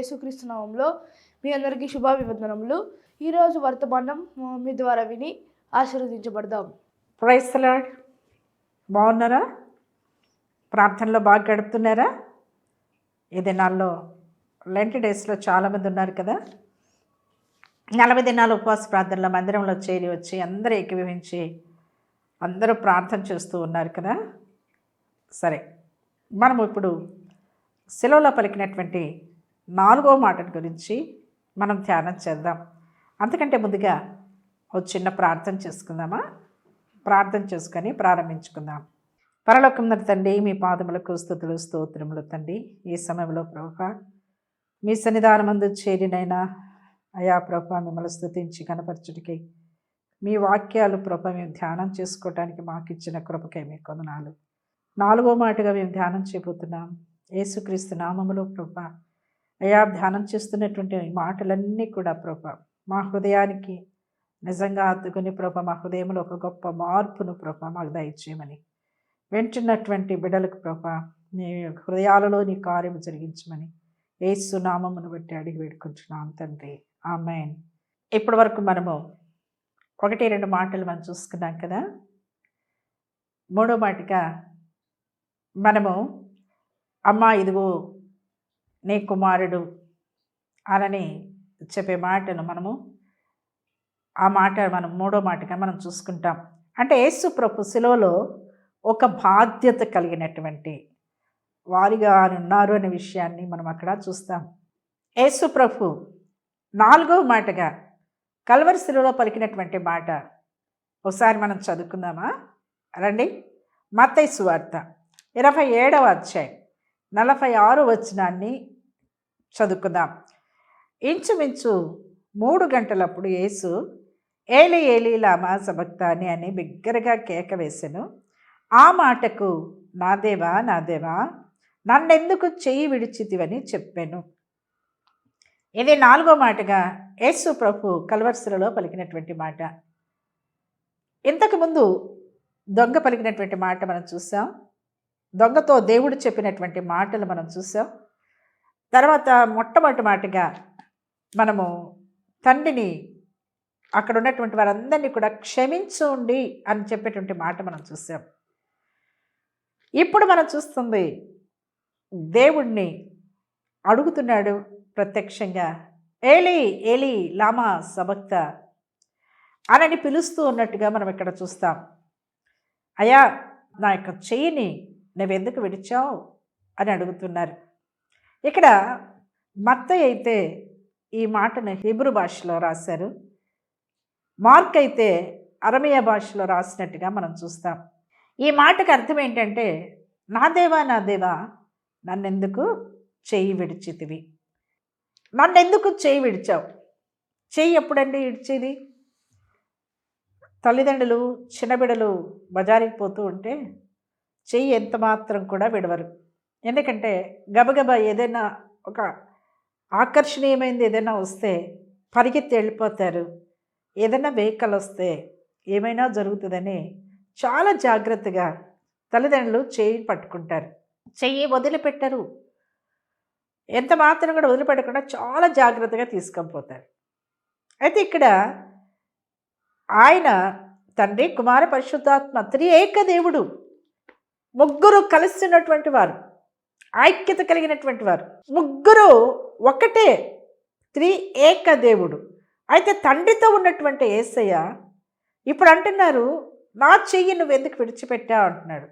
ప్రభువును యేసుక్రీస్తు నామంలో మీ అందరికీ శుభాభివందనములు. ఈరోజు వర్తమానం మీ ద్వారా విని ఆశీర్వదించబడదాం. ప్రైస్లాడ్ బాగున్నారా? ప్రార్థనలో బాగా గడుపుతున్నారా? ఈ దినాల్లో లెంట్ డేస్లో చాలామంది ఉన్నారు కదా? నలభై దినాలు ఉపవాస ప్రార్థనలో మందిరంలో చేరి వచ్చి అందరూ ఏకీభవించి అందరూ ప్రార్థన చేస్తూ ఉన్నారు కదా? సరే మనం ఇప్పుడు సెలవులో పలికినటువంటి నాలుగో మాట గురించి మనం ధ్యానం చేద్దాం. అంతకంటే ముందుగా ఒక చిన్న ప్రార్థన చేసుకుందామా? ప్రార్థన చేసుకొని ప్రారంభించుకుందాం. పరలోకం తండ్రి మీ పాదములకు స్థుతులు స్తోత్రములు తండ్రి. ఈ సమయంలో ప్రభా మీ సన్నిధానమందు చేరినైనా అయా ప్రభ మిమ్మల్ని స్థుతించి కనపరచుడికి మీ వాక్యాలు ప్రభ మేము ధ్యానం చేసుకోవటానికి మాకు ఇచ్చిన కృపకే మీ కొందనాలు. నాలుగో మాటగా మేము ధ్యానం చేయబోతున్నాం. యేసుక్రీస్తు నామములో ప్రభ అయా ధ్యానం చేస్తున్నటువంటి మాటలన్నీ కూడా ప్రభ మా హృదయానికి నిజంగా అద్దుకుని ప్రభ మా హృదయంలో ఒక గొప్ప మార్పును ప్రభ మాకు దయచేయమని వెంటున్నటువంటి బిడ్డలకు ప్రభ నీ హృదయాలలో నీ కార్యము జరిగించమని ఏ నామమును బట్టి అడిగి వేడుకుంటున్నాను తండ్రి. ఆమెన్. ఇప్పటి వరకు మనము ఒకటి రెండు మాటలు మనం చూసుకున్నాం కదా? మూడో మాటగా మనము అమ్మ ఇదిగో నీ కుమారుడు అనని చెప్పే మాటను మనము ఆ మాట మనం మూడో మాటగా మనం చూసుకుంటాం. అంటే యేసు ప్రభు శిలోలో ఒక బాధ్యత కలిగినటువంటి వారిగా ఆయన ఉన్నారు అనే విషయాన్ని మనం అక్కడ చూస్తాం. యేసు ప్రభు నాలుగో మాటగా కల్వరి శిలువలో పలికినటువంటి మాట. ఒకసారి మనం చదువుకుందామా? రండి. మత్తైసు సువార్త ఇరవై ఏడవ అధ్యాయం. నలభై ఆరు వచనాన్ని చదువుకుందాం. ఇంచుమించు మూడు గంటలప్పుడు యేసు ఏలి ఏలి లామా సబక్తాని అని బిగ్గరగా కేక వేశాను ఆ మాటకు నా దేవా నా దేవా నన్నెందుకు చెయ్యి విడిచితివని చెప్పాను. ఇది నాలుగో మాటగా యేసు ప్రభు కల్వర్సులలో పలికినటువంటి మాట. ఇంతకుముందు దొంగ పలికినటువంటి మాట మనం చూసాం. దొంగతో దేవుడు చెప్పినటువంటి మాటలు మనం చూసాం. తర్వాత మొట్టమొదటి మాటగా మనము తండ్రిని అక్కడ ఉన్నటువంటి వారందరినీ కూడా క్షమించుండి అని చెప్పేటువంటి మాట మనం చూసాం. ఇప్పుడు మనం చూస్తుంది దేవుణ్ణి అడుగుతున్నాడు ప్రత్యక్షంగా ఏలి ఏలి లామా సబక్త అనని పిలుస్తూ ఉన్నట్టుగా మనం ఇక్కడ చూస్తాం. అయ్యా నా యొక్క చెయ్యిని నువ్వెందుకు విడిచావు? అని అడుగుతున్నారు. ఇక్కడ మత్త అయితే ఈ మాటను హిబ్రు భాషలో రాశారు. మార్క్ అయితే అరమేయ భాషలో రాసినట్టుగా మనం చూస్తాం. ఈ మాటకు అర్థం ఏంటంటే నా దేవా నా దేవా నన్నెందుకు చేయి విడిచితివి? నన్నెందుకు చేయి విడిచావు? చేయి ఎప్పుడండి విడిచేది? తల్లిదండ్రులు చిన్నబిడలు బజారికి పోతూ ఉంటే చెయ్యి ఎంత మాత్రం కూడా విడవరు. ఎందుకంటే గబగబా ఏదైనా ఒక ఆకర్షణీయమైనది ఏదైనా వస్తే పరిగెత్తి వెళ్ళిపోతారు. ఏదైనా వెహికల్ వస్తే ఏమైనా జరుగుతుందని చాలా జాగ్రత్తగా తల్లిదండ్రులు చేయి పట్టుకుంటారు. చెయ్యి వదిలిపెట్టరు. ఎంత మాత్రం కూడా వదిలిపెట్టకుండా చాలా జాగ్రత్తగా తీసుకొని పోతారు. అయితే ఇక్కడ ఆయన తండ్రి కుమార పరిశుద్ధాత్మ త్రి ఏక దేవుడు ముగ్గురు కలిసినటువంటి వారు ఐక్యత కలిగినటువంటి వారు. ముగ్గురు ఒకటే త్రి ఏక దేవుడు. అయితే తండ్రితో ఉన్నటువంటి ఏసయ్య ఇప్పుడు అంటున్నారు నా చెయ్యి నువ్వు ఎందుకు విడిచిపెట్టావు అంటున్నాడు.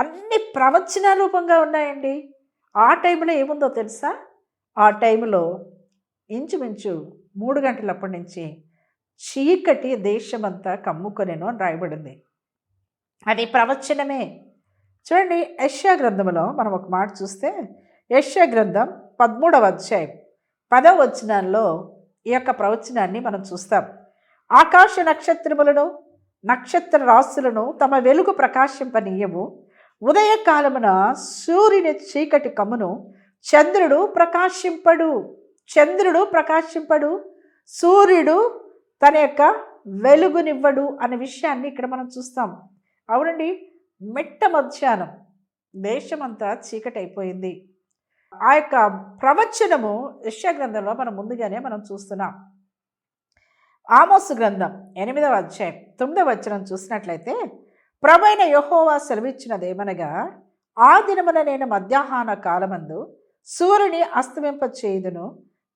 అన్ని ప్రవచన రూపంగా ఉన్నాయండి. ఆ టైంలో ఏముందో తెలుసా? ఆ టైంలో ఇంచుమించు మూడు గంటలప్పటి నుంచి చీకటి దేశమంతా కమ్ముకొనేను అని రాయబడింది. అది ప్రవచనమే. చూడండి యష్యా గ్రంథంలో మనం ఒక మాట చూస్తే యష్యా గ్రంథం పదమూడవ అధ్యాయం పదవ వచనంలో ఈ యొక్క ప్రవచనాన్ని మనం చూస్తాం. ఆకాశ నక్షత్రములను నక్షత్ర రాశులను తమ వెలుగు ప్రకాశింపనీయము. ఉదయకాలమున సూర్యుని చీకటి కమ్మును చంద్రుడు ప్రకాశింపడు. చంద్రుడు ప్రకాశింపడు సూర్యుడు తన యొక్క వెలుగునివ్వడు అనే విషయాన్ని ఇక్కడ మనం చూస్తాం. అవునండి మిట్ట మధ్యాహ్నం దేశమంతా చీకటి అయిపోయింది ఆ యొక్క ప్రవచనము యెషయా గ్రంథంలో మనం ముందుగానే మనం చూస్తున్నాం. ఆమోసు గ్రంథం ఎనిమిదవ అధ్యాయం తొమ్మిదవ వచనం చూసినట్లయితే ప్రభైన యహోవా సెలవిచ్చినదేమనగా ఆ దినమున నేను మధ్యాహ్న కాలమందు సూర్యుని అస్తమింప చేయుదును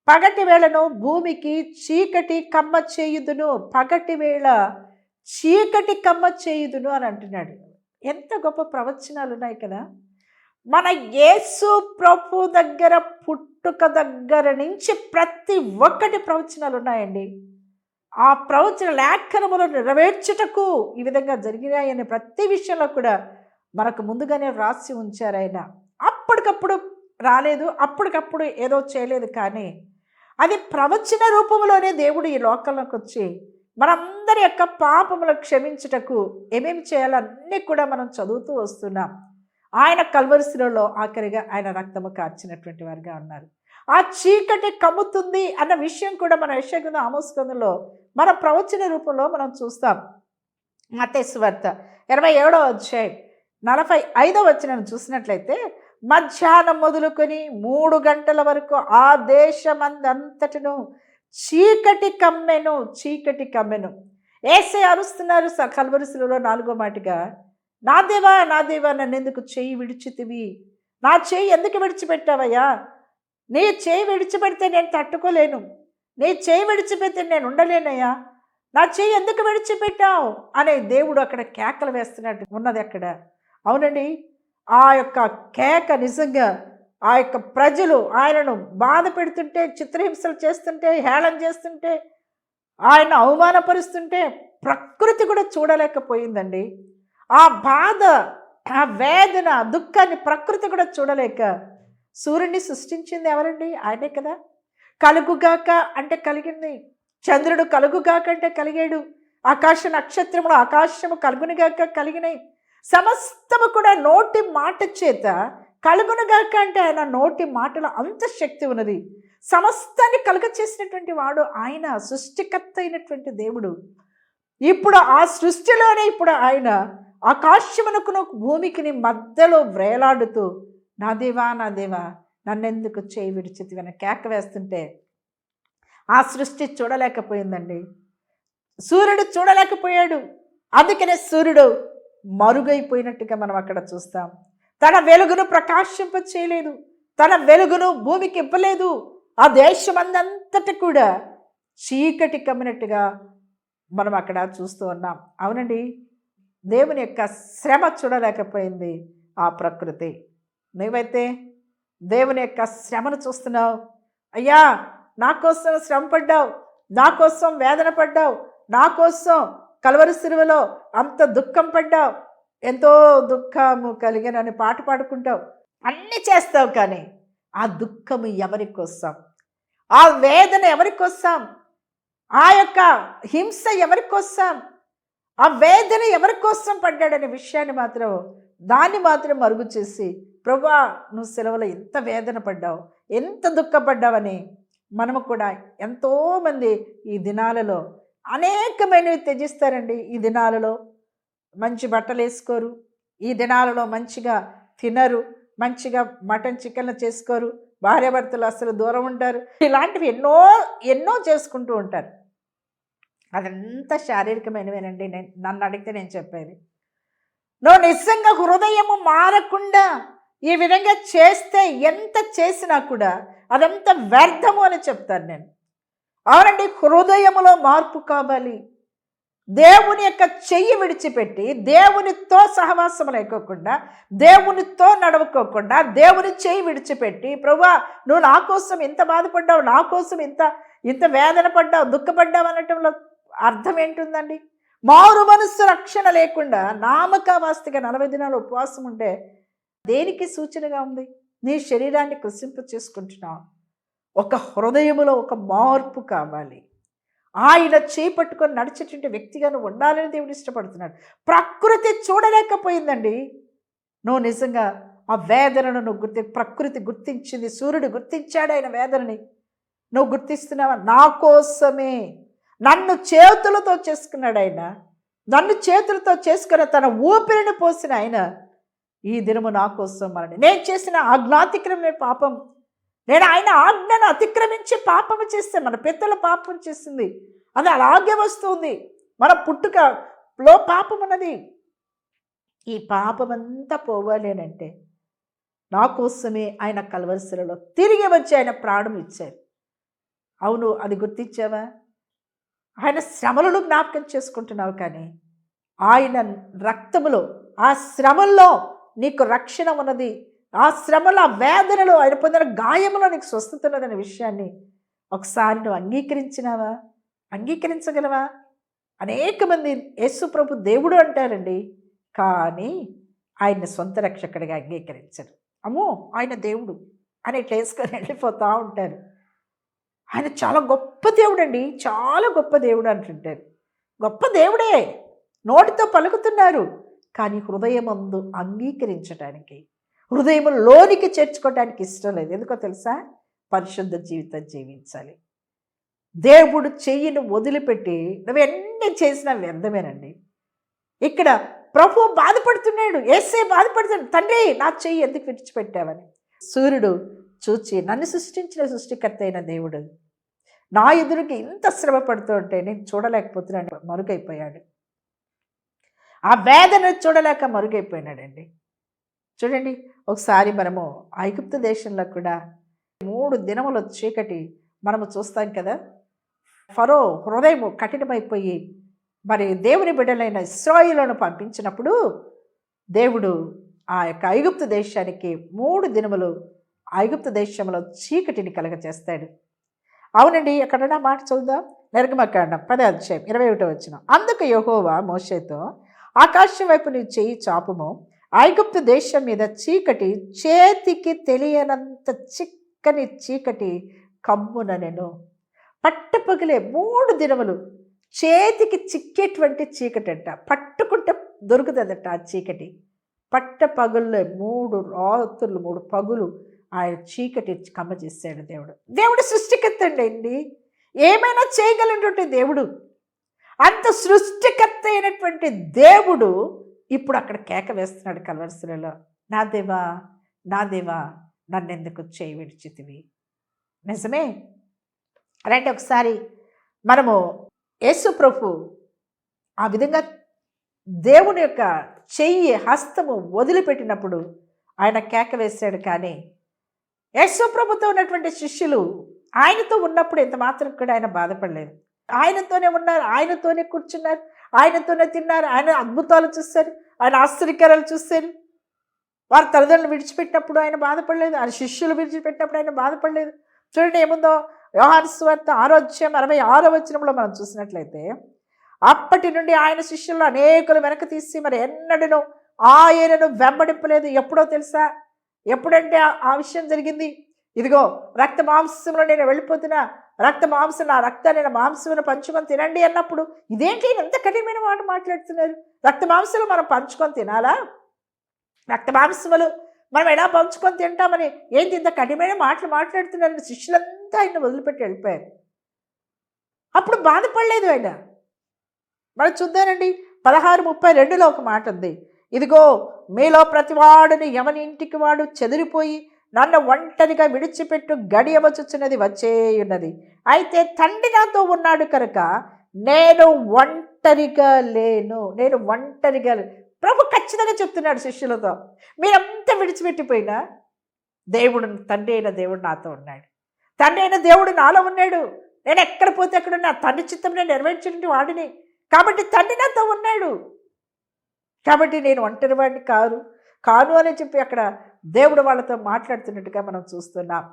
పగటి వేళను భూమికి చీకటి కమ్మ చేయుదును పగటి వేళ చీకటి కమ్మ చేయుదును అని అంటున్నాడు. ఎంత గొప్ప ప్రవచనాలు ఉన్నాయి కదా. మన యేసు ప్రభు దగ్గర పుట్టుక దగ్గర నుంచి ప్రతి ఒక్కటి ప్రవచనాలు ఉన్నాయండి ఆ ప్రవచన లేఖనములు నెరవేర్చుటకు ఈ విధంగా జరిగినాయని ప్రతి విషయంలో కూడా మనకు ముందుగానే రాసి ఉంచారు ఆయన. అప్పటికప్పుడు రాలేదు అప్పటికప్పుడు ఏదో చేయలేదు కానీ అది ప్రవచన రూపంలోనే దేవుడు ఈ లోకంలోకి వచ్చి మనందరి యొక్క పాపములు క్షమించుటకు ఏమేమి చేయాలో అన్నీ కూడా మనం చదువుతూ వస్తున్నాం. ఆయన కల్వరిశిలలో ఆఖరిగా ఆయన రక్తము కార్చినటువంటి వారుగా ఉన్నారు. ఆ చీకటి కమ్ముతుంది అన్న విషయం కూడా మన యశగ్రంథం ఆమోస్కందంలో మన ప్రవచన రూపంలో మనం చూస్తాం. మతేశ్వార్త ఇరవై ఏడవ అధ్యాయం నలభై ఐదవ వచ్చిన చూసినట్లయితే మధ్యాహ్నం మొదలుకొని మూడు గంటల వరకు ఆ దేశమందంతటిను చీకటి కమ్మెను చీకటి కమ్మెను. ఏసే అరుస్తున్నారు స- కల్వరిశిలలో నాలుగో మాటగా నా దేవా నా దేవా నన్ను ఎందుకు చేయి విడిచితివి? నా చేయి ఎందుకు విడిచిపెట్టావయ్యా? నీ చేయి విడిచిపెడితే నేను తట్టుకోలేను. నీ చేయి విడిచిపెడితే నేను ఉండలేనయ్యా. నా చేయి ఎందుకు విడిచిపెట్టావు? అనే దేవుడు అక్కడ కేకలు వేస్తున్నట్టు ఉన్నది అక్కడ. అవునండి ఆ యొక్క కేక నిజంగా ఆ యొక్క ప్రజలు ఆయనను బాధ పెడుతుంటే చిత్రహింసలు చేస్తుంటే హేళన చేస్తుంటే ఆయన అవమానపరుస్తుంటే ప్రకృతి కూడా చూడలేకపోయిందండి. ఆ బాధ ఆ వేదన దుఃఖాన్ని ప్రకృతి కూడా చూడలేక సూర్యుడిని సృష్టించింది ఎవరండి? ఆయనే కదా. కలుగుగాక అంటే కలిగింది. చంద్రుడు కలుగుగాక అంటే కలిగాడు. ఆకాశ నక్షత్రములు ఆకాశము కలుగునిగాక కలిగినాయి సమస్తము కూడా నోటి మాట చేత కలుగునుగాక అంటే ఆయన నోటి మాటలో అంత శక్తి ఉన్నది. సమస్తాన్ని కలుగ చేసినటువంటి వాడు ఆయన సృష్టికర్త అయినటువంటి దేవుడు. ఇప్పుడు ఆ సృష్టిలోనే ఇప్పుడు ఆయన ఆకాశమునకును భూమికిని మధ్యలో వ్రేలాడుతూ నా దేవా నా దేవా నన్నెందుకు చేయి విడిచితివని కేక వేస్తుంటే ఆ సృష్టి చూడలేకపోయిందండి. సూర్యుడు చూడలేకపోయాడు. అందుకనే సూర్యుడు మరుగైపోయినట్టుగా మనం అక్కడ చూస్తాం. తన వెలుగును ప్రకాశింప చేయలేదు తన వెలుగును భూమికి ఇవ్వలేదు. ఆ దేశమందంతటి కూడా చీకటి కమ్మినట్టుగా మనం అక్కడ చూస్తూ ఉన్నాం. అవునండి దేవుని యొక్క శ్రమ చూడలేకపోయింది ఆ ప్రకృతి. నువ్వైతే దేవుని యొక్క శ్రమను చూస్తున్నావు. అయ్యా నా కోసం శ్రమ పడ్డావు నా కోసం వేదన పడ్డావు నా కోసం కలవరి సిరువలో అంత దుఃఖం పడ్డావు ఎంతో దుఃఖము కలిగిన అని పాట పాడుకుంటావు. అన్నీ చేస్తావు కానీ ఆ దుఃఖము ఎవరి కోసం ఆ వేదన ఎవరి కోసం ఆ యొక్క హింస ఎవరి ఆ వేదన ఎవరి కోసం పడ్డాడనే విషయాన్ని మాత్రం దాన్ని మాత్రం మరుగు చేసి ప్రభా నువ్వు సెలవులో ఎంత వేదన పడ్డావు ఎంత దుఃఖపడ్డావని మనము కూడా ఎంతోమంది ఈ దినాలలో అనేకమైనవి త్యజిస్తారండి ఈ దినాలలో. మంచి బట్టలు వేసుకోరు. ఈ దినాలలో మంచిగా తినరు. మంచిగా మటన్ చికెన్లు చేసుకోరు. భార్యాభర్తలు అసలు దూరం ఉంటారు ఇలాంటివి ఎన్నో ఎన్నో చేసుకుంటూ ఉంటారు. అదంతా శారీరకమైనవేనండి. నేను నన్ను అడిగితే నేను చెప్పేది. నువ్వు నిజంగా హృదయము మారకుండా ఈ విధంగా చేస్తే ఎంత చేసినా కూడా అదంతా వ్యర్థము అని చెప్తాను నేను. అవునండి హృదయములో మార్పు కావాలి. దేవుని యొక్క చెయ్యి విడిచిపెట్టి దేవునితో సహవాసం లేకోకుండా దేవునితో నడవకోకుండా దేవుని చెయ్యి విడిచిపెట్టి ప్రభా నువ్వు నా కోసం ఇంత బాధపడ్డావు నా కోసం ఇంత ఇంత వేదన పడ్డావు దుఃఖపడ్డావు అనటంలో అర్థం ఏంటుందండి? మారు మనస్సు రక్షణ లేకుండా నామకావాస్తిగా నలభై దినాలు ఉపవాసం ఉంటే దేనికి సూచనగా ఉంది? నీ శరీరాన్ని కృషింప చేసుకుంటున్నావు ఒక హృదయములో ఒక మార్పు కావాలి. ఆయన చేపట్టుకొని నడిచేటువంటి వ్యక్తిగా నువ్వు ఉండాలని దేవుడు ఇష్టపడుతున్నాడు. ప్రకృతి చూడలేకపోయిందండి. నువ్వు నిజంగా ఆ వేదనను నువ్వు గుర్తి ప్రకృతి గుర్తించింది సూర్యుడు గుర్తించాడు ఆయన వేదనని. నువ్వు గుర్తిస్తున్నావా? నా కోసమే. నన్ను చేతులతో చేసుకున్నాడు ఆయన. నన్ను చేతులతో చేసుకున్న తన ఊపిరిని పోసిన ఆయన. ఈ దినము నా కోసం మరణి. నేను చేసిన అజ్ఞాతిక్రమే పాపం. నేను ఆయన ఆజ్ఞను అతిక్రమించి పాపము చేస్తే మన పెద్దల పాపం చేసింది. అది అలాగే వస్తుంది. మన పుట్టుకలో పాపం ఉన్నది. ఈ పాపమంతా పోవాలి అని అంటే నా కోసమే ఆయన కలవరిశిలలో తిరిగి వచ్చి ఆయన ప్రాణం ఇచ్చారు. అవును అది గుర్తించావా? ఆయన శ్రమలను జ్ఞాపకం చేసుకుంటున్నావు కానీ ఆయన రక్తములో ఆ శ్రమల్లో నీకు రక్షణ ఉన్నది. ఆ శ్రమలో ఆ వేదనలో ఆయన పొందిన గాయములో నీకు స్వస్థత ఉన్నదనే విషయాన్ని ఒకసారి నువ్వు అంగీకరించినావా? అంగీకరించగలవా? అనేక మంది యేసుప్రభు దేవుడు అంటారండి. కానీ ఆయన సొంత రక్షకుడిగా అంగీకరించరు. అమ్మో! ఆయన దేవుడు అని ఇట్లా వేసుకొని వెళ్ళిపోతూ ఉంటారు. ఆయన చాలా గొప్ప దేవుడు అండి చాలా గొప్ప దేవుడు అంటుంటారు. గొప్ప దేవుడే! నోటితో పలుకుతున్నారు. కానీ హృదయమందు అంగీకరించడానికి హృదయం లోనికి చేర్చుకోవడానికి ఇష్టం లేదు. ఎందుకో తెలుసా? పరిశుద్ధ జీవితం జీవించాలి. దేవుడు చెయ్యిని వదిలిపెట్టి నువ్వు ఎన్ని చేసినా వ్యర్థమేనండి. ఇక్కడ ప్రభు బాధపడుతున్నాడు. ఏసే బాధపడుతున్నాడు. తండ్రి నా చెయ్యి ఎందుకు విడిచిపెట్టావని. సూర్యుడు చూచి నన్ను సృష్టించిన సృష్టికర్త అయిన దేవుడు నా ఎదురుకి ఇంత శ్రమ పడుతూ ఉంటే నేను చూడలేకపోతున్నాను. మరుగైపోయాడు. ఆ వేదన చూడలేక మరుగైపోయినాడండి. చూడండి ఒకసారి మనము ఐగుప్తు దేశంలో కూడా మూడు దినముల చీకటి మనము చూస్తాం కదా. ఫరో హృదయం కఠినమైపోయి మరి దేవుని బిడ్డలైన ఇస్రాయిలను పంపించినప్పుడు దేవుడు ఆ యొక్క ఐగుప్తు దేశానికి మూడు దినములు ఐగుప్తు దేశంలో చీకటిని కలగచేస్తాడు. అవునండి ఎక్కడన్నా మాట చూద్దాం నిర్గమకాండం పదే అధ్యాయం ఇరవై ఒకటో వచ్చిన అందుకు యహోవా మోషేతో ఆకాశం వైపు నీ చెయ్యి చాపుము ఐగుప్తు దేశం మీద చీకటి చేతికి తెలియనంత చిక్కని చీకటి కమ్మున నేను. పట్టపగిలే మూడు దినములు చేతికి చిక్కేటువంటి చీకటి అంట పట్టుకుంటే దొరుకుతుందట ఆ చీకటి. పట్ట పగుల్లో మూడు రాత్రులు మూడు పగులు ఆయన చీకటి కమ్మ చేశాడు దేవుడు. దేవుడు సృష్టికర్త అండి. ఏమైనా చేయగలిగినటువంటి దేవుడు అంత సృష్టికర్త అయినటువంటి దేవుడు ఇప్పుడు అక్కడ కేక వేస్తున్నాడు కలవరసలలో నా దేవా నా దేవా నన్నెందుకు చేయి విడిచితివి? నిజమే. రండి ఒకసారి మనము యేసు ప్రభు ఆ విధంగా దేవుని యొక్క చెయ్యి హస్తము వదిలిపెట్టినప్పుడు ఆయన కేక వేశాడు కానీ యేసు ప్రభుతో ఉన్నటువంటి శిష్యులు ఆయనతో ఉన్నప్పుడు ఎంత మాత్రం కూడా ఆయన బాధపడలేదు. ఆయనతోనే ఉన్నారు ఆయనతోనే కూర్చున్నారు ఆయనతోనే తిన్నారు. ఆయన అద్భుతాలు చూస్తారు ఆయన ఆశ్చర్యకరాలు చూస్తారు వారి తల్లిదండ్రులు విడిచిపెట్టినప్పుడు ఆయన బాధపడలేదు. ఆయన శిష్యులు విడిచిపెట్టినప్పుడు ఆయన బాధపడలేదు. చూడండి ఏముందో? వ్యవహారస్వార్థ ఆరోగ్యం అరవై ఆరో వచనంలో మనం చూసినట్లయితే అప్పటి నుండి ఆయన శిష్యులు అనేకులు వెనక తీసి మరి ఎన్నడను ఆయనను వెంబడింపలేదు. ఎప్పుడో తెలుసా? ఎప్పుడంటే ఆ- ఆ విషయం జరిగింది. ఇదిగో రక్త మాంసంలో నేను వెళ్ళిపోతున్నా. రక్త మాంసం నా రక్తాన్ని నా మాంసమును పంచుకొని తినండి అన్నప్పుడు ఇదేంటి? ఎంత కఠినమైన మాట మాట్లాడుతున్నారు. రక్త మాంసాలు మనం పంచుకొని తినాలా? రక్త మాంసములు మనం ఎలా పంచుకొని తింటామని ఏంటి ఇంత కఠినమైన మాటలు మాట్లాడుతున్నారని శిష్యులంతా ఆయన వదిలిపెట్టి వెళ్ళిపోయారు. అప్పుడు బాధపడలేదు ఆయన. మనం చూద్దానండి పదహారు ముప్పై రెండులో ఒక మాట ఉంది. ఇదిగో మీలో ప్రతివాడుని ఎవని ఇంటికి వాడు చెదిరిపోయి నన్ను ఒంటరిగా విడిచిపెట్టు గడియ వచ్చేయున్నది. అయితే తండ్రి నాతో ఉన్నాడు కనుక నేను ఒంటరిగా లేను. నేను ఒంటరిగా ప్రభు ఖచ్చితంగా చెప్తున్నాడు శిష్యులతో మీరంతా విడిచిపెట్టిపోయినా దేవుడు తండ్రి అయిన దేవుడు నాతో ఉన్నాడు. తండ్రి అయిన దేవుడు నాలో ఉన్నాడు. నేను ఎక్కడ పోతే అక్కడ నా తండ్రి చిత్తం నేను నెరవేర్చినట్టు వాడిని. కాబట్టి తండ్రి నాతో ఉన్నాడు. కాబట్టి నేను ఒంటరి వాడిని కారు కాను అని చెప్పి అక్కడ దేవుడు వాళ్ళతో మాట్లాడుతున్నట్టుగా మనం చూస్తున్నాం.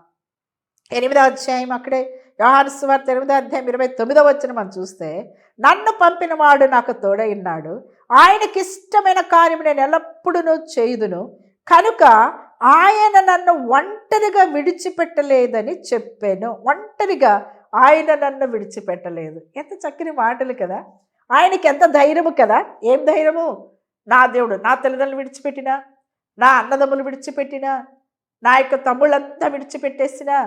ఎనిమిదో అధ్యాయం అక్కడే యోహాను సువార్త ఎనిమిదో అధ్యాయం ఇరవై తొమ్మిదో వచ్చిన మనం చూస్తే నన్ను పంపిన వాడు నాకు తోడైనాడు ఆయనకి ఇష్టమైన కార్యం నేను ఎల్లప్పుడూ చేయుదును. కనుక ఆయన నన్ను ఒంటరిగా విడిచిపెట్టలేదని చెప్పాను. ఒంటరిగా ఆయన నన్ను విడిచిపెట్టలేదు. ఎంత చక్కని మాటలు కదా. ఆయనకి ఎంత ధైర్యము కదా. ఏం ధైర్యము? నా దేవుడు నా తల్లిదండ్రులు విడిచిపెట్టినా? నా అన్నదమ్ములు విడిచిపెట్టినా నా యొక్క తమ్ముళ్ళంతా విడిచిపెట్టేసినా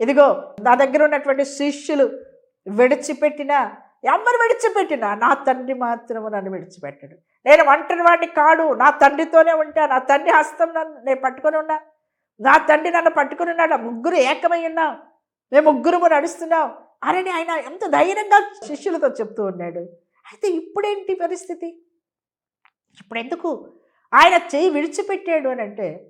ఇదిగో నా దగ్గర ఉన్నటువంటి శిష్యులు విడిచిపెట్టినా ఎవరు విడిచిపెట్టినా నా తండ్రి మాత్రము నన్ను విడిచిపెట్టడు. నేను ఒంటరి వాడిని కాడు నా తండ్రితోనే ఉంటా నా తండ్రి హస్తం నన్ను నేను పట్టుకొని ఉన్నా నా తండ్రి నన్ను పట్టుకుని ఉన్నాడు ముగ్గురు ఏకమై ఉన్నాం మేము ముగ్గురు నడుస్తున్నాం అని ఆయన ఎంత ధైర్యంగా శిష్యులతో చెప్తూ ఉన్నాడు. అయితే ఇప్పుడేంటి పరిస్థితి? ఇప్పుడు ఎందుకు ఆయన చేయి విడిచిపెట్టాడు అని అంటే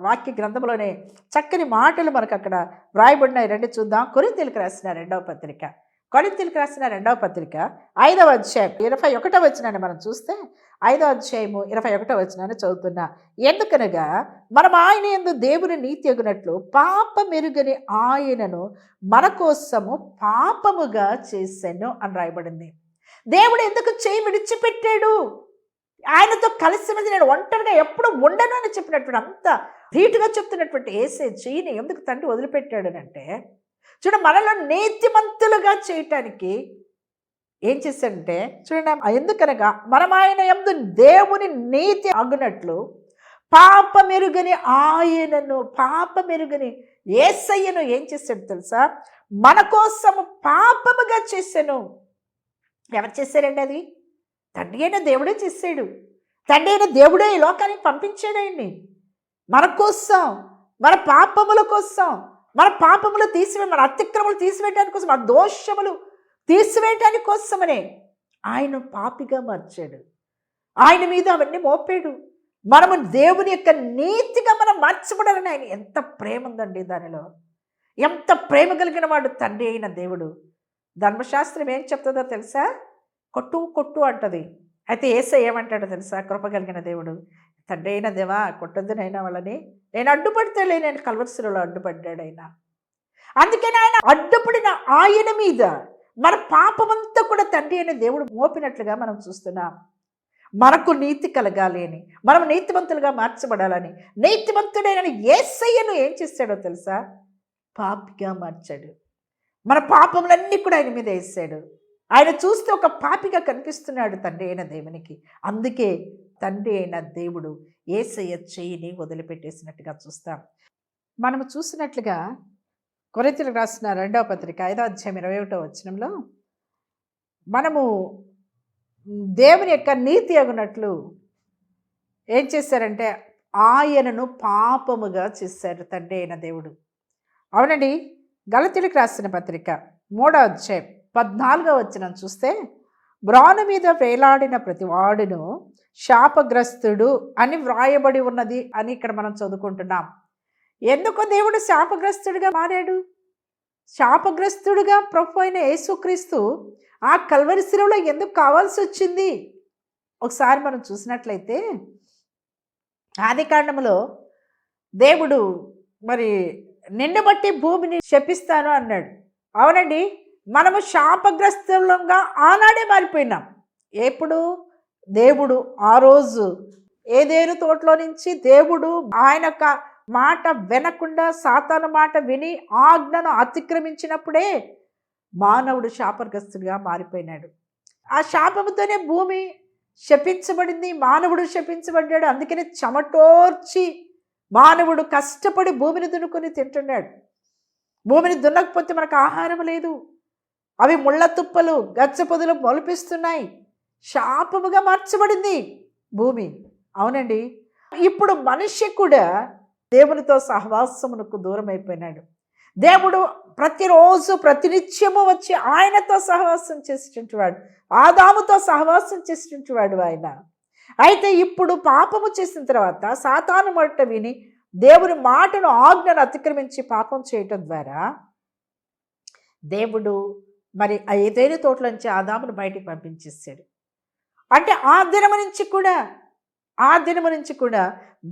వాక్య గ్రంథంలోనే చక్కని మాటలు మనకు అక్కడ వ్రాయబడినాయి. రండి చూద్దాం. కొరింతలకు రాసిన రెండవ పత్రిక. కొరింతలకు రాసిన రెండవ పత్రిక ఐదవ అధ్యాయం. ఇరవై ఒకటో వచ్చినాన్ని మనం చూస్తే ఐదవ అధ్యాయము ఇరవై ఒకటో వచ్చినాన్ని చదువుతున్నా. ఎందుకనగా మనం ఆయన ఎందు దేవుని నీతి ఎగునట్లు పాప మెరుగని ఆయనను మన కోసము పాపముగా చేశాను అని రాయబడింది. దేవుడు ఎందుకు చేయి విడిచిపెట్టాడు? ఆయనతో కలిసి నేను ఒంటరిగా ఎప్పుడు ఉండను అని చెప్పినటువంటి అంత ధీటుగా చెప్తున్నటువంటి ఏసే చెయ్యిని ఎందుకు తండ్రి వదిలిపెట్టాడనంటే చూడ మనలో నీతిమంతులుగా చేయటానికి ఏం చేశాడంటే చూడండి ఎందుకనగా మనం ఆయన ఎందు దేవుని నీతి అగునట్లు పాప మెరుగని ఆయనను పాప మెరుగని ఏసయ్యను ఏం చేశాడు తెలుసా? మన కోసము పాపముగా చేశాను. ఎవరు చేశారండి అది? తండ్రి అయిన దేవుడే చేశాడు. తండ్రి అయిన దేవుడే ఈ లోకానికి పంపించాడు ఆయన్ని. మన కోసం మన పాపముల కోసం మన పాపములు తీసివే మన అతిక్రములు తీసివేయడానికి కోసం మన దోషములు తీసివేయటానికి కోసమనే ఆయన పాపిగా మార్చాడు. ఆయన మీద అవన్నీ మోపాడు. మనము దేవుని యొక్క నీతిగా మనం మార్చబడాలని ఆయన ఎంత ప్రేమ ఉందండి దానిలో. ఎంత ప్రేమ కలిగిన వాడు తండ్రి అయిన దేవుడు. ధర్మశాస్త్రం ఏం చెప్తుందో తెలుసా? కొట్టు కొట్టు అంటది. అయితే ఏసై ఏమంటాడో తెలుసా? కృప కలిగిన దేవుడు. తండ్రి అయిన దేవా కొట్టొద్దునైనా వాళ్ళని. నేను అడ్డుపడితేలే నేను కల్వత్సరులో అడ్డుపడ్డాడు ఆయన. అందుకని ఆయన అడ్డుపడిన ఆయన మీద మన పాపమంతా కూడా తండ్రి అయిన దేవుడు మోపినట్లుగా మనం చూస్తున్నాం. మనకు నీతి కలగాలి అని మనం నీతివంతులుగా మార్చబడాలని నీతివంతుడైన ఏసయ్యను ఏం చేశాడో తెలుసా? పాపిగా మార్చాడు. మన పాపములన్నీ కూడా ఆయన మీద వేసాడు ఆయన చూస్తే ఒక పాపిగా కనిపిస్తున్నాడు తండ్రి అయిన దేవునికి. అందుకే తండ్రి అయిన దేవుడు ఏసయ్య చేయిని వదిలిపెట్టేసినట్టుగా చూస్తాం. మనము చూసినట్లుగా కొరితలకు రాసిన రెండవ పత్రిక ఐదో అధ్యాయం ఇరవై ఒకటో వచనంలో మనము దేవుని యొక్క నీతి అగునట్లు ఏం చేశారంటే ఆయనను పాపముగా చేశారు తండ్రి అయిన దేవుడు. అవునండి గలతీలకు రాసిన పత్రిక మూడో అధ్యాయం పద్నాలుగో వచ్చిన చూస్తే బ్రాను మీద వేలాడిన ప్రతివాడును శాపగ్రస్తుడు అని వ్రాయబడి ఉన్నది అని ఇక్కడ మనం చదువుకుంటున్నాం. ఎందుకు దేవుడు శాపగ్రస్తుడిగా మారాడు? శాపగ్రస్తుడిగా ప్రభు అయిన యేసుక్రీస్తు ఆ కల్వరి శిలువలో ఎందుకు కావాల్సి వచ్చింది? ఒకసారి మనం చూసినట్లయితే ఆది కాండములో దేవుడు మరి నిండబట్టి భూమిని శపిస్తాను అన్నాడు. అవునండి మనము శాపగ్రస్తులంగా ఆనాడే మారిపోయినాం. ఎప్పుడు? దేవుడు ఆ రోజు ఏదేను తోటలో నుంచి దేవుడు ఆయన మాట వినకుండా సాతాను మాట విని ఆజ్ఞను అతిక్రమించినప్పుడే మానవుడు శాపగ్రస్తుడిగా మారిపోయినాడు. ఆ శాపముతోనే భూమి శపించబడింది మానవుడు శపించబడ్డాడు. అందుకని చెమటోర్చి మానవుడు కష్టపడి భూమిని దున్నుకొని తింటున్నాడు. భూమిని దున్నకపోతే మనకు ఆహారం లేదు. అవి ముళ్ళ తుప్పలు గచ్చ పొదలు మొలిపిస్తున్నాయి. శాపముగా మార్చబడింది భూమి. అవునండి. ఇప్పుడు మనిషి కూడా దేవునితో సహవాసమునకు దూరం అయిపోయినాడు దేవుడు ప్రతిరోజు ప్రతినిత్యము వచ్చి ఆయనతో సహవాసం చేసేటవాడు ఆదాముతో సహవాసం చేసేటవాడు ఆయన. అయితే ఇప్పుడు పాపము చేసిన తర్వాత సాతాను మాట విని దేవుని మాటను ఆజ్ఞను అతిక్రమించి పాపం చేయటం ద్వారా దేవుడు మరి ఆ ఏదైనా తోటలోంచి ఆదామును బయటికి పంపించేసాడు అంటే ఆ దినము నుంచి కూడా ఆ దినము నుంచి కూడా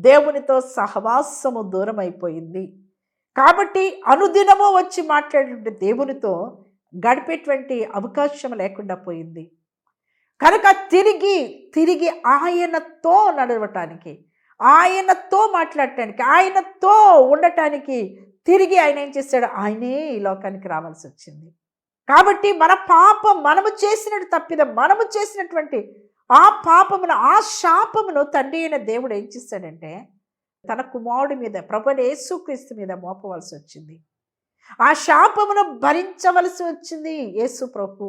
దేవునితో సహవాసము దూరం అయిపోయింది కాబట్టి అనుదినము వచ్చి మాట్లాడే దేవునితో గడిపేటువంటి అవకాశం లేకుండా పోయింది. కనుక తిరిగి తిరిగి ఆయనతో నడవటానికి ఆయనతో మాట్లాడటానికి ఆయనతో ఉండటానికి తిరిగి ఆయన ఏం చేశాడు? ఆయనే ఈ లోకానికి రావాల్సి వచ్చింది. కాబట్టి మన పాపం మనము చేసినట్టు తప్పిద మనము చేసినటువంటి ఆ పాపమును ఆ శాపమును తండ్రి అయిన దేవుడు ఏం చేస్తాడంటే తన కుమారుడి మీద ప్రభుని యేసుక్రీస్తు మీద మోపవలసి వచ్చింది. ఆ శాపమును భరించవలసి వచ్చింది యేసు ప్రభు.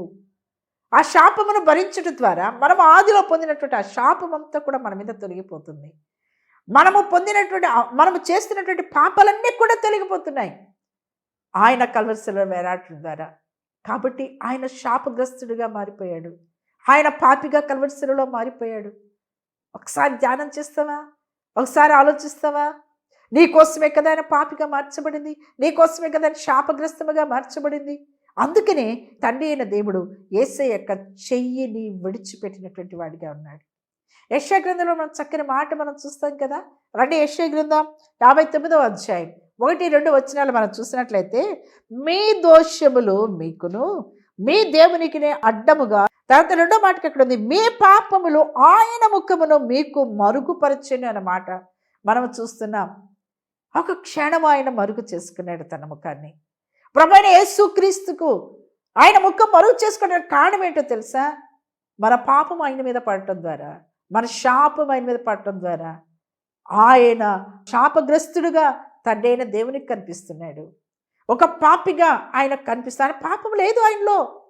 ఆ శాపమును భరించడం ద్వారా మనం ఆదిలో పొందినటువంటి ఆ శాపమంతా కూడా మన మీద తొలగిపోతుంది. మనము పొందినటువంటి మనము చేస్తున్నటువంటి పాపాలన్నీ కూడా తొలగిపోతున్నాయి. ఆయన కల్వరిశిలో వేరాటం ద్వారా. కాబట్టి ఆయన శాపగ్రస్తుడిగా మారిపోయాడు. ఆయన పాపిగా కల్వరిశిలలో మారిపోయాడు. ఒకసారి ధ్యానం చేస్తావా? ఒకసారి ఆలోచిస్తావా? నీ కోసమే కదా ఆయన పాపిగా మార్చబడింది? నీకోసమే కదా ఆయన శాపగ్రస్తముగా మార్చబడింది? అందుకనే తండ్రి అయిన దేవుడు ఏసై యొక్క చెయ్యిని విడిచిపెట్టినటువంటి వాడిగా ఉన్నాడు. యశ్యా గ్రంథంలో మనం చక్కని మాట మనం చూస్తాం కదా? రండి యశ్యా గ్రంథం యాభై తొమ్మిదవ అధ్యాయం. ఒకటి రెండు వచనాలు మనం చూసినట్లయితే మీ దోషములు మీకును మీ దేవునికినే అడ్డముగా తర్వాత రెండో మాటకి అక్కడ ఉంది? మీ పాపములు ఆయన ముఖమును మీకు మరుగుపరచను అన్నమాట. మనం చూస్తున్నాం ఒక క్షణం ఆయన మరుగు చేసుకున్నాడు తన ముఖాన్ని. ప్రభైన యేసుక్రీస్తుకు ఆయన ముఖం మరుగు చేసుకునే కారణం ఏంటో తెలుసా? మన పాపం ఆయన మీద పడటం ద్వారా మన శాపం ఆయన మీద పడటం ద్వారా ఆయన శాపగ్రస్తుడుగా తండ్రి అయిన దేవునికి కనిపిస్తున్నాడు. ఒక పాపిగా ఆయన కనిపిస్తాను పాపం లేదు ఆయనలో.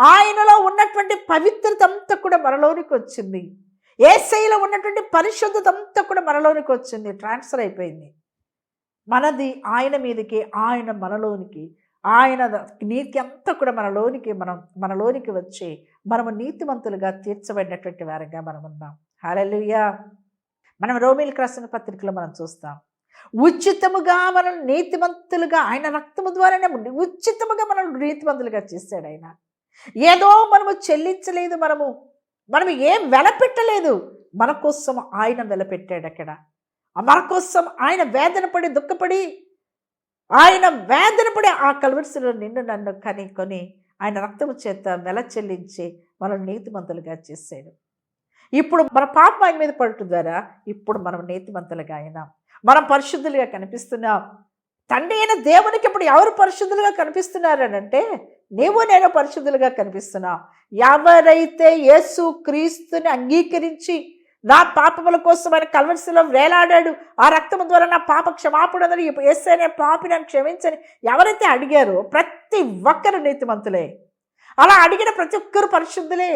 ఆయనలో ఉన్నటువంటి పవిత్రత అంతా కూడా మనలోనికి వచ్చింది. ఏసైలో ఉన్నటువంటి పరిశుద్ధత అంతా కూడా మనలోనికి వచ్చింది. ట్రాన్స్ఫర్ అయిపోయింది. మనది ఆయన మీదకి ఆయన మనలోనికి ఆయన నీతి అంతా కూడా మనలోనికి మనం మనలోనికి వచ్చి మనము నీతిమంతులుగా తీర్చబడినటువంటి వారంగా మనం ఉన్నాం. హాలెలుయ్యా మనం రోమిల్ రాసిన పత్రికలో మనం చూస్తాం. ఉచితముగా మనం నీతిమంతులుగా ఆయన రక్తము ద్వారానే ఉండి ఉచితముగా మనం నీతిమంతులుగా చేశాడు ఆయన. ఏదో మనము చెల్లించలేదు మనము. మనము ఏం వెలపెట్టలేదు. మన కోసం ఆయన వెలపెట్టాడు అక్కడ. మన కోసం ఆయన వేదన పడి దుఃఖపడి ఆయన వేదన పడి ఆ కల్వర్సులో నిన్ను నన్ను కని కొని ఆయన రక్తము చేత వెల చెల్లించి మనల్ని నీతిమంతులుగా చేశాడు. ఇప్పుడు మన పాపం ఆయన మీద పడటం ద్వారా ఇప్పుడు మనం నీతిమంతులుగా అయినాం. మనం పరిశుద్ధులుగా కనిపిస్తున్నాం. తండ్రి అయిన దేవునికి ఇప్పుడు ఎవరు పరిశుద్ధులుగా కనిపిస్తున్నారు అంటే నీవు నేను పరిశుద్ధులుగా కనిపిస్తున్నావు ఎవరైతే యేసు క్రీస్తుని అంగీకరించి నా పాపముల కోసం ఆయన కల్వరిశిలో వేలాడాడు ఆ రక్తము ద్వారా నా పాప క్షమాపణ ఎస్ఐనే పాపి నన్ను క్షమించని ఎవరైతే అడిగారో ప్రతి ఒక్కరు నీతిమంతులే. అలా అడిగిన ప్రతి ఒక్కరు పరిశుద్ధులే.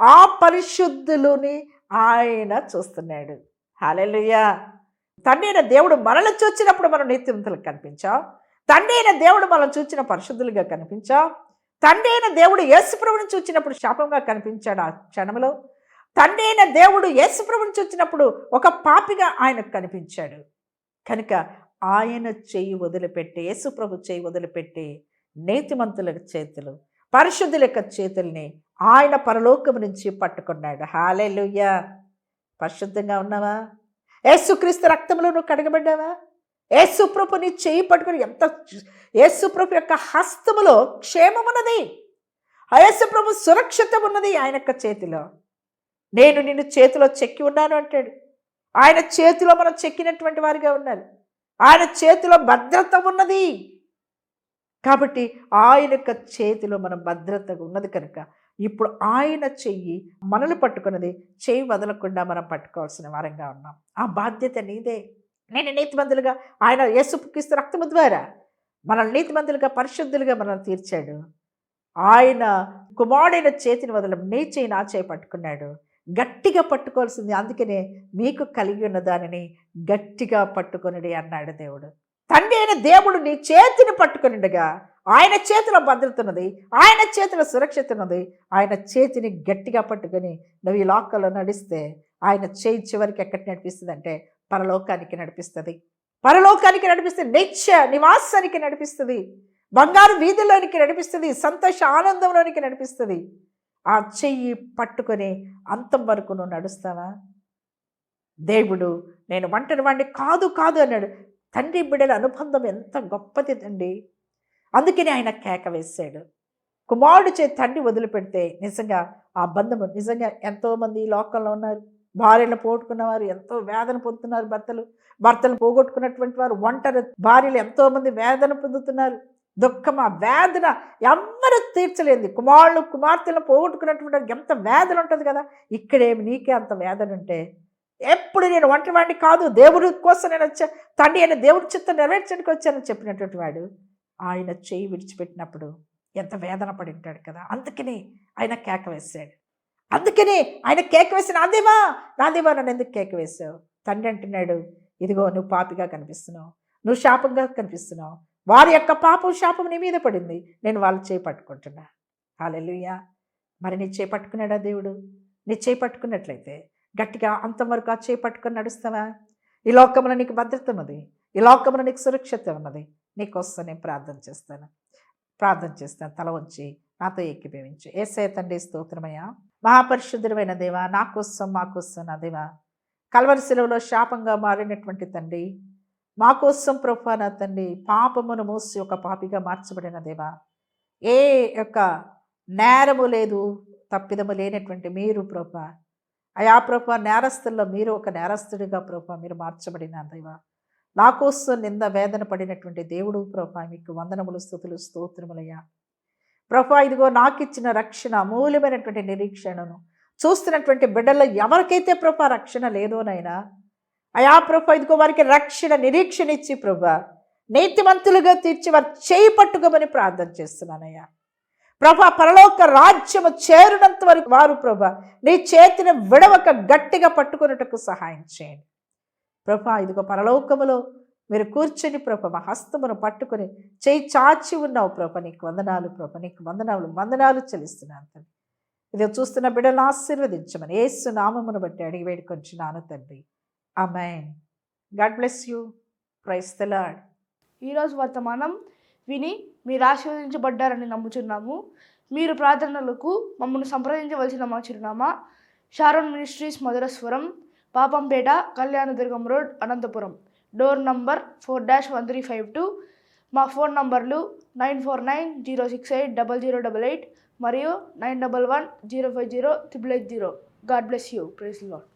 ఆ పరిశుద్ధులని ఆయన చూస్తున్నాడు. హాలెలుయ్యా తండ్రి అయిన దేవుడు మనల్ని చూచినప్పుడు మనం నీతివంతులకు కనిపించాం. తండ్రి అయిన దేవుడు మనం చూచిన పరిశుద్ధులుగా కనిపించాం. తండ్రి అయిన దేవుడు యేసుప్రభుని చూచినప్పుడు శాపంగా కనిపించాడు ఆ క్షణంలో. తండ్రి అయిన దేవుడు యేసుప్రభుని చూచినప్పుడు ఒక పాపిగా ఆయనకు కనిపించాడు. కనుక ఆయన చేయి వదిలిపెట్టి యేసుప్రభు చేయి వదిలిపెట్టి నీతిమంతుల చేతులు పరిశుద్ధుల యొక్క చేతుల్ని ఆయన పరలోకం నుంచి పట్టుకున్నాడు. హాలెలుయ్యా పరిశుద్ధంగా ఉన్నావా? యేసుక్రీస్తు రక్తంలో నువ్వు కడగబడ్డావా? ఏసుప్రభు నీ చేయి పట్టుకుని ఎంత యేసుప్రభు యొక్క హస్తములో క్షేమమున్నది ఆ యేసుప్రభు సురక్షిత ఉన్నది ఆయన యొక్క చేతిలో. నేను నిన్ను చేతిలో చెక్కి ఉన్నాను అంటాడు. ఆయన చేతిలో మనం చెక్కినటువంటి వారిగా ఉన్నారు. ఆయన చేతిలో భద్రత ఉన్నది. కాబట్టి ఆయన యొక్క చేతిలో మనం భద్రతగా ఉన్నది కనుక ఇప్పుడు ఆయన చెయ్యి మనల్ని పట్టుకున్నది చెయ్యి వదలకుండా మనం పట్టుకోవాల్సిన వారంగా ఉన్నాం. ఆ బాధ్యత నీదే. నేను నీతిమంతులుగా ఆయన యేసుక్రీస్తు రక్తము ద్వారా మనల్ని నీతిమంతులుగా పరిశుద్ధులుగా మనల్ని తీర్చాడు. ఆయన కుమారుడైన చేతిని వదలం నీ చేయి నా చేయి పట్టుకున్నాడు. గట్టిగా పట్టుకోవాల్సింది అందుకనే మీకు కలిగి ఉన్న దానిని గట్టిగా పట్టుకొనిడి అన్నాడు దేవుడు. తండ్రి అయిన దేవుడు నీ చేతిని పట్టుకునిడగా ఆయన చేతిలో భద్రత ఉన్నది ఆయన చేతిలో సురక్షిత ఉన్నది ఆయన చేతిని గట్టిగా పట్టుకొని నువ్వు ఈ లోకల్లో నడిస్తే ఆయన చేయి చివరికి ఎక్కడికి నడిపిస్తుంది అంటే పరలోకానికి నడిపిస్తుంది. పరలోకానికి నడిపిస్తుంది నిత్య నివాసానికి నడిపిస్తుంది. బంగారు వీధిలోనికి నడిపిస్తుంది. సంతోష ఆనందంలోనికి నడిపిస్తుంది. ఆ చెయ్యి పట్టుకొని అంతం వరకు నువ్వు నడుస్తావా? దేవుడు నేను వంటని వాడిని కాదు కాదు అన్నాడు. తండ్రి బిడ్డల అనుబంధం ఎంత గొప్పది అండి. అందుకని ఆయన కేక వేశాడు. కుమారుడు చే తండ్రి వదిలిపెడితే నిజంగా ఆ బంధము నిజంగా ఎంతోమంది ఈ లోకంలో ఉన్నారు. భార్యలు పోగొట్టుకున్నవారు ఎంతో వేదన పొందుతున్నారు భర్తలు. భర్తలు పోగొట్టుకున్నటువంటి వారు ఒంటరి భార్యలు ఎంతోమంది వేదన పొందుతున్నారు. దుఃఖం ఆ వేదన ఎవ్వరు తీర్చలేదు కుమారులు కుమార్తెలను పోగొట్టుకున్నటువంటి ఎంత వేదన ఉంటుంది కదా! ఇక్కడేమి నీకే అంత వేదన ఉంటే ఎప్పుడు నేను ఒంటరివాడిని కాదు. దేవుడి కోసం నేను వచ్చా తండ్రి అయిన దేవుడి చిత్తం నెరవేర్చడానికి వచ్చానని చెప్పినటువంటి వాడు ఆయన చేయి విడిచిపెట్టినప్పుడు ఎంత వేదన పడి ఉంటాడు కదా. అందుకని ఆయన కేక వేశాడు. అందుకని ఆయన కేక వేసి నాదేవా నాదేవా నన్ను ఎందుకు కేక వేసావు తండ్రి అంటున్నాడు ఇదిగో నువ్వు పాపిగా కనిపిస్తున్నావు నువ్వు శాపంగా కనిపిస్తున్నావు వారి యొక్క పాపం శాపం నీ మీద పడింది నేను వాళ్ళు చేపట్టుకుంటున్నా హాలెలుయ్యా మరి నీ చేపట్టుకున్నాడా దేవుడు? నీ చేపట్టుకున్నట్లయితే గట్టిగా అంతవరకు ఆ చేపట్టుకొని నడుస్తావా? ఈ లోకంలో నీకు భద్రత ఉన్నది ఈ లోకంలో నీకు సురక్షిత ఉన్నది నీకోసం నేను ప్రార్థన చేస్తాను. ప్రార్థన చేస్తాను. తల వంచి నాతో ఏకీభవించు. ఏసే తండ్రి స్తోత్రమయ్యా. మహాపరిశుద్ధుడమైన దేవా నా కోసం మా కోసం నా దేవా కలవరి సెలవులో శాపంగా మారినటువంటి తండ్రి మా కోసం ప్రభా నా తండ్రి పాపమును మూసి ఒక పాపిగా మార్చబడిన దేవా ఏ యొక్క నేరము లేదు తప్పిదము లేనటువంటి మీరు ప్రభా. అయా ప్రభా నేరస్తుల్లో మీరు ఒక నేరస్తుడిగా ప్రభా మీరు మార్చబడిన దేవా. నా కోసం నింద వేదన పడినటువంటి దేవుడు ప్రభా మీకు వందనములు స్థుతులు స్తోత్రములయ్యా. ప్రభా ఇదిగో నాకు ఇచ్చిన రక్షణ అమూల్యమైనటువంటి నిరీక్షణను చూస్తున్నటువంటి బిడ్డల్లో ఎవరికైతే ప్రభా రక్షణ లేదోనైనా అయా ప్రభా ఇదిగో వారికి రక్షణ నిరీక్షణ ఇచ్చి ప్రభా నీతిమంతులుగా తీర్చి వారు చేయి పట్టుకోమని ప్రార్థన చేస్తున్నానయ్యా. ప్రభా పరలోక రాజ్యము చేరునంత వరకు వారు ప్రభా నీ చేతిని విడవక గట్టిగా పట్టుకున్నట్టుకు సహాయం చేయండి. ప్రభా ఇదిగో పరలోకములో మీరు కూర్చొని ప్రభ మా హస్తమును పట్టుకొని చేయి చాచి ఉన్నావు ప్రభ నీకు వందనాలు ప్రభ నీకు వందనాలు వందనాలు చెల్లిస్తున్నాను తండ్రి. ఇది చూస్తున్న బిడ్డలు ఆశీర్వదించమని ఏసు నామమును బట్టి అడిగి వేడుకొంచున్నాను తండ్రి. Amen God bless you. క్రైస్తలాడ్ ఈరోజు వర్తమానం విని మీరు ఆశీర్వదించబడ్డారని నమ్ముచున్నాము. మీరు ప్రార్థనలకు మమ్మల్ని సంప్రదించవలసిన మా చిరునామా Sharon ministries Madhuraswaram Papampeta Kalyanadurgam road Anantapuram. Door number four dash one three five two. మా ఫోన్ నంబర్లు nine four nine zero six eight double zero double eight మరియు nine double one zero five zero triple eight zero. God bless you. Praise lord